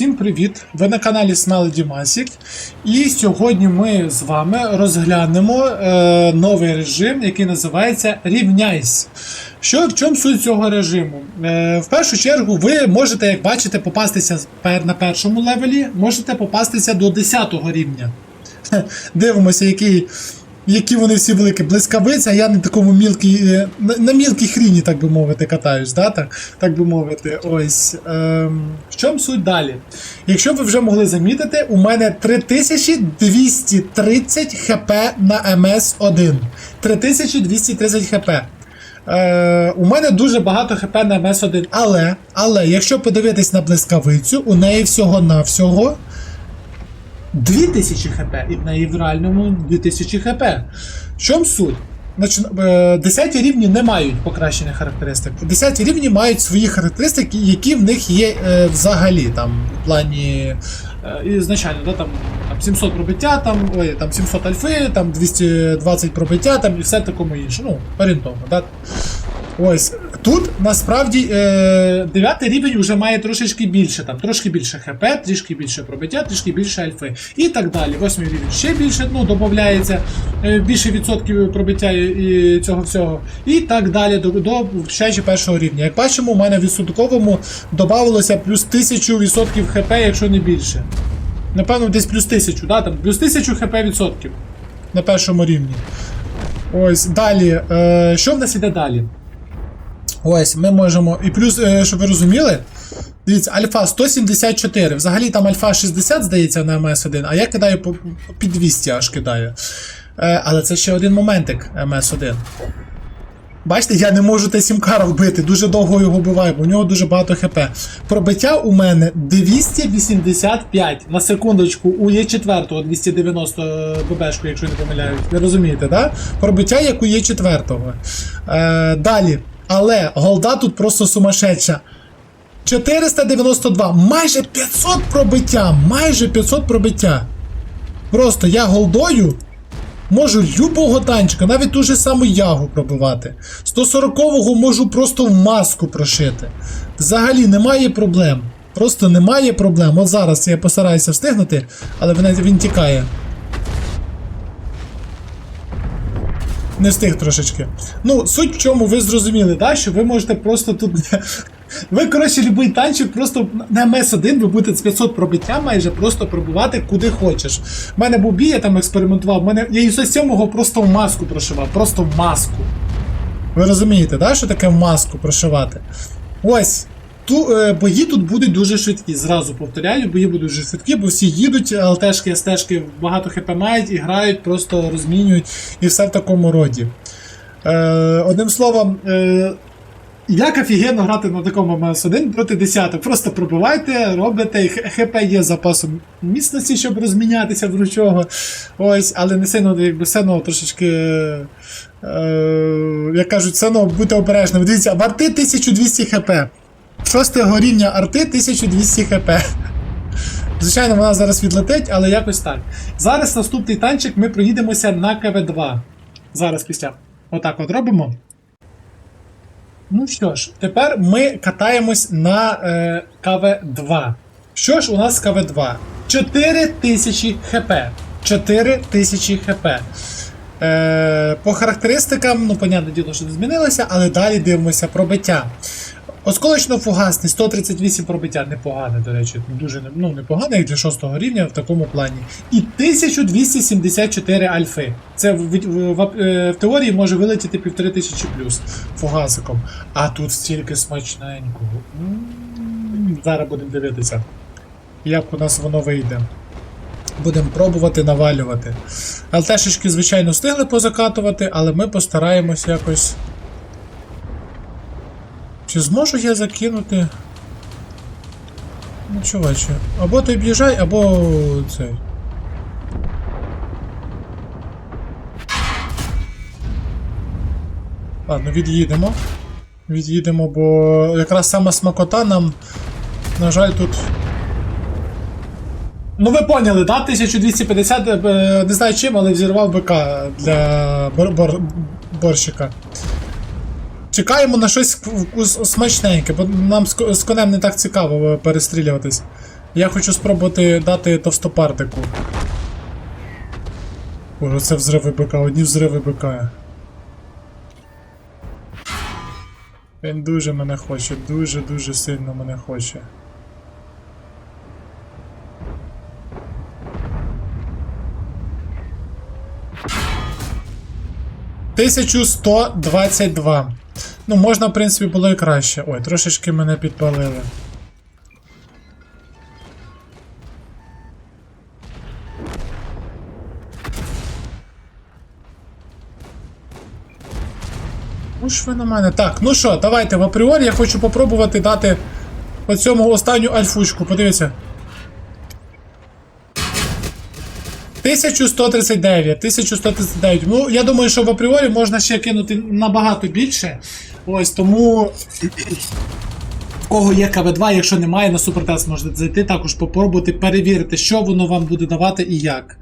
Всім привіт! Ви на каналі Смелоді Масік. І сьогодні ми з вами розглянемо е, новий режим, який називається Рівняйсь. Що в чому суть цього режиму? Е, в першу чергу, ви можете, як бачите, попастися на першому левелі, можете попастися до 10 рівня. Дивимося, який. Які вони всі великі блискавиця, а я на такому мілкій, е, на, на мілкій хріні, так би мовити, катаюсь, да? так, так би мовити. Ось. Ем, в чому суть далі? Якщо ви вже могли замітити, у мене 3230 хп на МС1. 3230 хп. Е, у мене дуже багато хп на МС1, але, але якщо подивитись на блискавицю, у неї всього-навсього 2000 хп, і в неї в реальному 2000 хп. В чому суть? Е, 10 рівні не мають покращених характеристик. 10 рівні мають свої характеристики, які в них є е, взагалі там в плані. е, Ізначально, да, там, там 700 пробиття, там, ой, там 700 альфи, там 220 пробиття, там і все такому інше. Ну, орієнтовно, да? Ось тут насправді е, 9 рівень вже має трошечки більше, там трошки більше ХП, трішки більше пробиття, трішки більше альфи. І так далі. 8 рівень ще більше, ну, додається е, більше відсотків пробиття і, цього всього. І так далі до, до ще першого рівня. Як бачимо, у мене в відсотковому додавалося плюс 1000 відсотків ХП, якщо не більше. Напевно, десь плюс 1000, да? там, плюс 1000 ХП відсотків на першому рівні. Ось далі. Е, що в нас іде далі? Ось, ми можемо. І плюс, е, щоб ви розуміли, дивіться, альфа 174. Взагалі там альфа 60, здається, на МС1, а я кидаю під 200 аж кидаю. Е, але це ще один моментик МС1. Бачите, я не можу Т7К вбити, дуже довго його вбиваю, бо у нього дуже багато хп. Пробиття у мене 285 на секундочку у Є4 290 ББшку, якщо не помиляюсь. Ви розумієте, да? Пробиття як у Є4. Е, далі. Але голда тут просто сумасшедша. 492, майже 500 пробиття, майже 500 пробиття. Просто я голдою можу любого танчика, навіть ту же саму ягу пробивати. 140-го можу просто в маску прошити. Взагалі немає проблем. Просто немає проблем. От зараз я постараюся встигнути, але він, тікає. Не встиг трошечки. Ну, суть в чому ви зрозуміли, да? що ви можете просто тут. Ви, коротше, любий танчик просто на МС1 ви будете з 500 пробиття майже просто пробивати куди хочеш. У мене був бій, я там експериментував, мене я із 7-го просто в маску прошивав, просто в маску. Ви розумієте, да, що таке в маску прошивати? Ось. Ту, е, бої тут будуть дуже швидкі. Зразу повторяю, бої будуть дуже швидкі, бо всі їдуть, ЛТшки, СТшки багато хп мають і грають, просто розмінюють і все в такому роді. Е, одним словом, е, як офігенно грати на такому МС1 проти 10. Просто пробивайте, робите, ХП є запасом міцності, щоб розмінятися в ручого. Ось, але не сильно, якби все одно трошечки. Е, е, як кажуть, все одно будьте обережними. Дивіться, в арти 1200 хп. Шостого рівня арти 1200 хп. Звичайно, вона зараз відлетить, але якось так. Зараз наступний танчик ми проїдемося на КВ2. Зараз після. Отак от робимо. Ну що ж, тепер ми катаємось на е, КВ2. Що ж у нас з КВ2? 4000 хп. 4000 хп. Е, по характеристикам, ну, понятне діло, що не змінилося, але далі дивимося пробиття. Осколочно-фугасний 138 пробиття непогане, до речі, дуже ну, непогане, як для 6 рівня в такому плані. І 1274 альфи. Це в, в, в, е, в теорії може вилетіти 1500 плюс фугасиком. А тут стільки смачненького. М, Зараз будемо дивитися, як у нас воно вийде. Будемо пробувати навалювати. ЛТшечки, звичайно, встигли позакатувати, але ми постараємось якось. Чи зможу я закинути? Ну, чуваче. Або ти об'їжджай, або цей. Ладно, від'їдемо. Від'їдемо, бо якраз саме смакота нам, на жаль, тут. Ну ви поняли, да? 1250, е, не знаю чим, але взірвав БК для бор- бор- борщика. Чекаємо на щось смачненьке, бо нам з конем не так цікаво перестрілюватись. Я хочу спробувати дати товстопартику. Боже, це взриви БК, одні взриви БК. Він дуже мене хоче, дуже-дуже сильно мене хоче. Тисячу сто. Ну, можна, в принципі, було і краще. Ой, трошечки мене підпалили. Ну ж ви на мене. Так, ну що, давайте в апріорі я хочу попробувати дати по цьому останню альфучку. Подивіться. 1139, 1139. Ну, я думаю, що в апріорі можна ще кинути набагато більше. Ось тому. В кого є КВ2, якщо немає, на супертест можете зайти, також попробувати перевірити, що воно вам буде давати і як.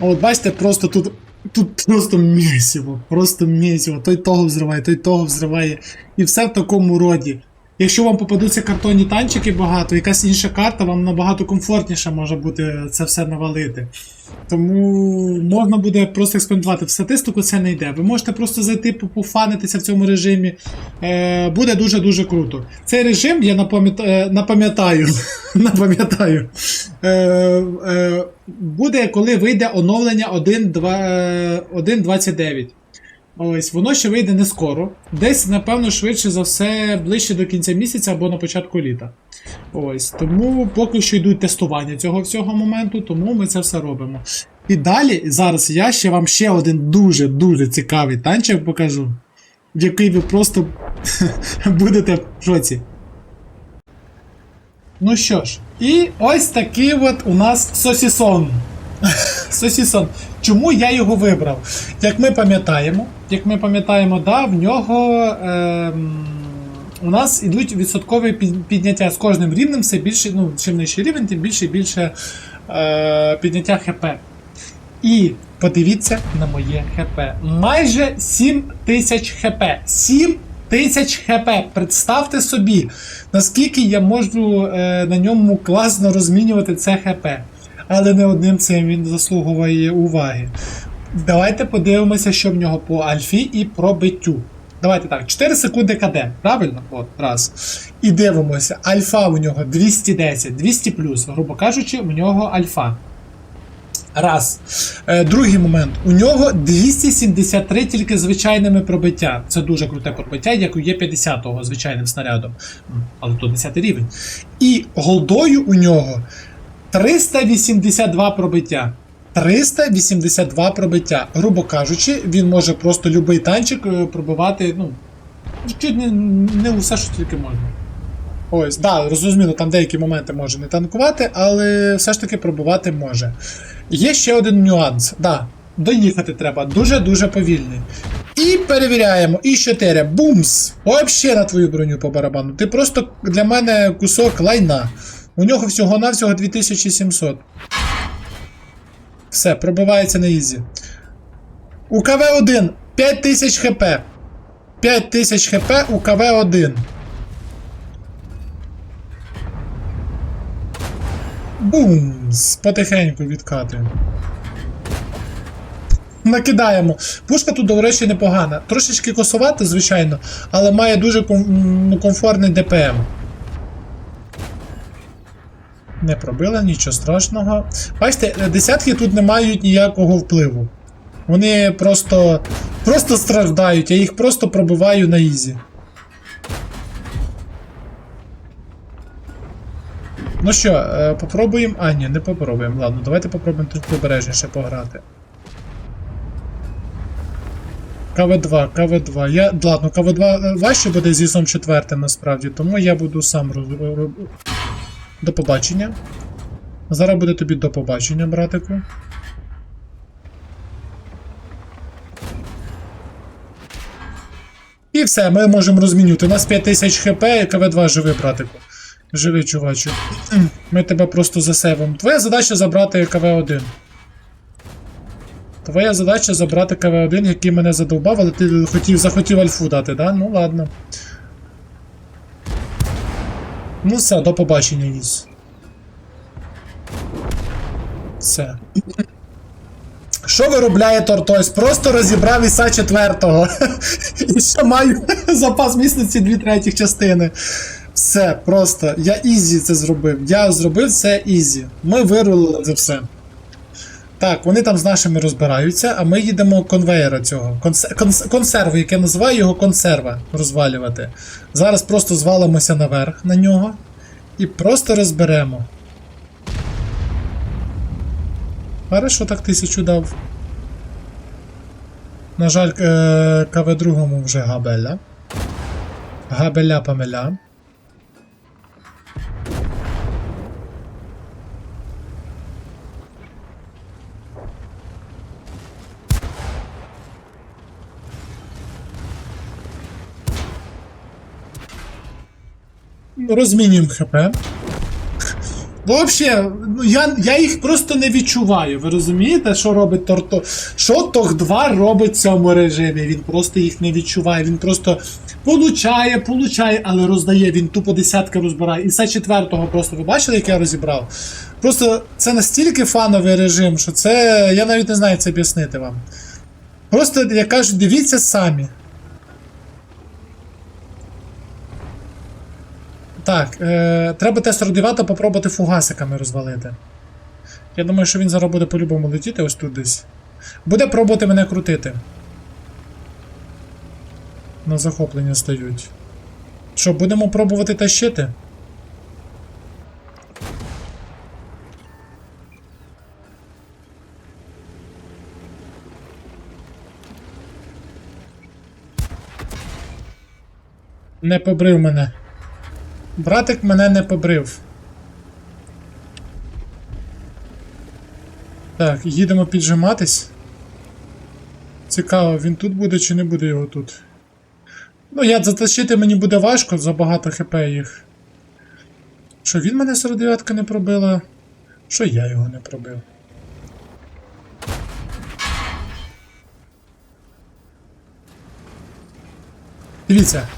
От бачите, просто тут. Тут просто місіво, просто місіво. Той того взриває, той того взриває. І все в такому роді. Якщо вам попадуться картонні танчики багато, якась інша карта, вам набагато комфортніше може бути це все навалити. Тому можна буде просто експериментувати. В статистику це не йде. Ви можете просто зайти пофанитися в цьому режимі. Е, буде дуже-дуже круто. Цей режим я е, напам'ятаю. напам'ятаю. Е, е, буде, коли вийде оновлення 1.29. Ось, воно ще вийде не скоро. Десь, напевно, швидше за все, ближче до кінця місяця або на початку літа. Ось, тому поки що йдуть тестування цього всього моменту, тому ми це все робимо. І далі, зараз я ще вам ще один дуже-дуже цікавий танчик покажу, який ви просто будете в шоці. Ну що ж, і ось такий от у нас сосісон. Сосісон. Чому я його вибрав? Як ми пам'ятаємо, як ми пам'ятаємо, да, в нього ем, у нас ідуть відсоткові підняття з кожним рівнем, все більше, ну, чим нижчий рівень, тим більше і більше е, підняття ХП. І подивіться на моє ХП. Майже 7 тисяч ХП. 7 тисяч ХП. Представте собі, наскільки я можу е, на ньому класно розмінювати це ХП. Але не одним цим він заслуговує уваги. Давайте подивимося, що в нього по альфі і пробиттю. Давайте так, 4 секунди КД, правильно? От, раз. І дивимося. Альфа у нього 210, 200 плюс, грубо кажучи, у нього альфа. Раз. Е, другий момент. У нього 273 тільки звичайними пробиття. Це дуже круте пробиття, як у є 50-го звичайним снарядом. Але то 10 рівень. І голдою у нього 382 пробиття. 382 пробиття. Грубо кажучи, він може просто будь-який танчик е, пробивати, ну, чуть не, не усе, що тільки можна. Ось, да, зрозуміло, там деякі моменти може не танкувати, але все ж таки пробивати може. Є ще один нюанс. Да, доїхати треба дуже-дуже повільний. І перевіряємо. І 4. Бумс! Вообще на твою броню по барабану. Ти просто для мене кусок лайна. У нього всього-навсього 2700. Все, пробивається на ізі. У КВ-1 5000 хп. 5000 хп у КВ-1. Бумс! Потихеньку відкатуємо. Накидаємо. Пушка тут, до речі, непогана. Трошечки косовата, звичайно, але має дуже ну, комфортний ДПМ. Не пробила, нічого страшного. Бачите, е, десятки тут не мають ніякого впливу. Вони просто. просто страждають, я їх просто пробиваю на ізі. Ну що, е, попробуємо. А, ні, не попробуємо. Ладно, давайте попробуємо тут обережніше пограти. КВ2, КВ2. Я, ладно, КВ2 е, важче буде з ІСом 4 насправді, тому я буду сам роз... До побачення. Зараз буде тобі до побачення, братику. І все, ми можемо розмінювати. У нас 5000 хп і КВ2 живий, братику. Живий, чувачу. Ми тебе просто засейвимо. Твоя задача забрати КВ1. Твоя задача забрати КВ1, який мене задовбав, але ти хотів, захотів альфу дати, да? Ну ладно. Ну все, до побачення, Ніс. Все. Що виробляє Тортойс? Просто розібрав Іса четвертого. І ще маю запас місяці дві третіх частини. Все, просто. Я ізі це зробив. Я зробив це ізі. Ми вирули це все. Так, вони там з нашими розбираються, а ми їдемо конвейера цього. Конс... конс- Консерву, яке називаю його консерва, розвалювати. Зараз просто звалимося наверх на нього і просто розберемо. Хорошо так тисячу дав. На жаль, е, КВ другому вже габеля. Габеля Розмінюємо ХП. Взагалі, ну я, я їх просто не відчуваю. Ви розумієте, що робить Торто? Що Тох 2 робить в цьому режимі? Він просто їх не відчуває. Він просто получає, получає, але роздає. Він тупо десятки розбирає. І це четвертого просто ви бачили, як я розібрав? Просто це настільки фановий режим, що це. Я навіть не знаю, це об'яснити вам. Просто, як кажуть, дивіться самі. Так, е, треба Т-49 попробувати фугасиками розвалити. Я думаю, що він зараз буде по-любому летіти ось тут десь. Буде пробувати мене крутити. На захоплення стають. Що, будемо пробувати тащити? Не побрив мене. Братик мене не побрив. Так, їдемо піджиматись. Цікаво, він тут буде чи не буде його тут. Ну, я затащити мені буде важко, забагато хп їх. Що, він мене 49 не пробила? Що я його не пробив? Дивіться.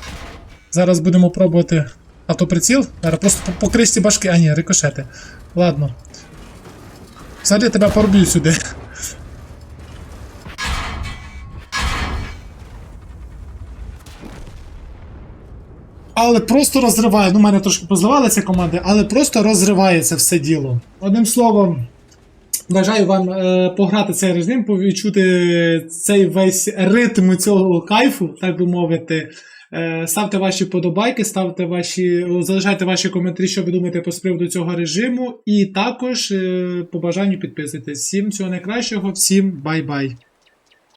Зараз будемо пробувати автоприціл. Зараз просто по, по кришці башки. А ні, рикошети. Ладно. Взагалі я тебе порубію сюди. Але просто розриває. Ну, в мене трошки позливалися команди, але просто розривається все діло. Одним словом, бажаю вам е, пограти цей режим, відчути цей весь ритм цього кайфу, так би мовити. Е, Ставте ваші подобайки, ставте ваші, залишайте ваші коментарі, що ви думаєте по приводу цього режиму. І також е, по бажанню підписуйтесь. Всім всього найкращого, всім бай-бай.